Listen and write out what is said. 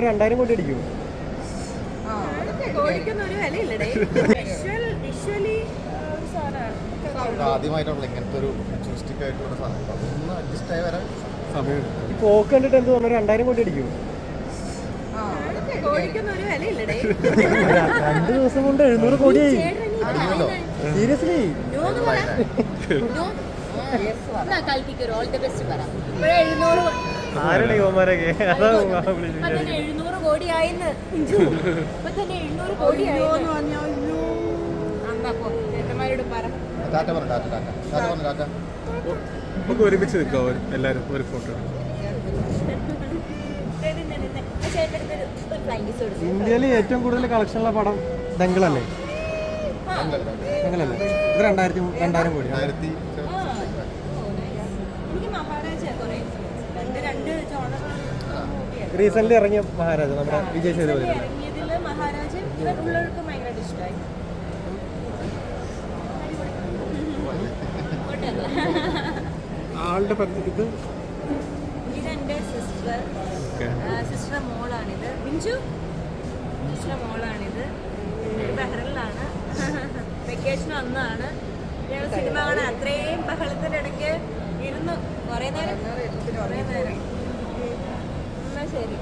രണ്ടായിരം കോടി അടിക്കും. ആദ്യമായിട്ടുള്ള ഇങ്ങനത്തെ ഒരു ഫ്യൂച്ചറിസ്റ്റിക് ആയിട്ടുള്ള സാധനം. അതൊന്ന് അഡ്ജസ്റ്റ് ആയി വരാൻ സമയം ഈ പോക്ക് കണ്ടിട്ട് എന്ത് തോന്നുന്നു? രണ്ടായിരം കോടി അടിക്കും. രണ്ട് ദിവസം കൊണ്ട് എഴുന്നൂറ് കോടിയായി. അടിക്കുമല്ലോ ഓൾ ദി ബെസ്റ്റ് പറ. ഇവിടെ എഴുന്നൂറ് ആരുടെ യുവമാരൊക്കെ അതാ തന്നെ എഴുന്നൂറ് കോടിയായിന്ന് ഇപ്പൊ തന്നെ എഴുന്നൂറ് ചേട്ടന്മാരോട് പറ. ടാറ്റ പറ ടാറ്റ ടാറ്റ ടാറ്റ പറഞ്ഞു ടാറ്റ നമുക്ക് ഒരുമിച്ച് നിൽക്കാം എല്ലാവരും ഒരു ഫോട്ടോ ഇന്ത്യയിൽ ഏറ്റവും കൂടുതൽ കളക്ഷൻ ഉള്ള പടം ദങ്കളല്ലേ ദങ്കളല്ലേ ഇത് രണ്ടായിരത്തി രണ്ടായിരം കോടി രണ്ടായിരത്തി എനിക്ക് മഹാരാജ കുറെ രണ്ട് രണ്ട് ജോണർ റീസെന്റ് ഇറങ്ങിയ മഹാരാജ നമ്മുടെ വിജയ് സേതുപതി. ആളുടെ ഇത്? ഇതെന്റെ സിസ്റ്റർ സിസ്റ്റർ മോളാണിത്. മിഞ്ചു സിസ്റ്റർ മോളാണിത്. ബഹ്റിനിലാണ്. വെക്കേഷൻ അന്നാണ് ഞങ്ങൾ സിനിമ കാണാൻ അത്രയും ബഹളത്തിന്റെ ശരി.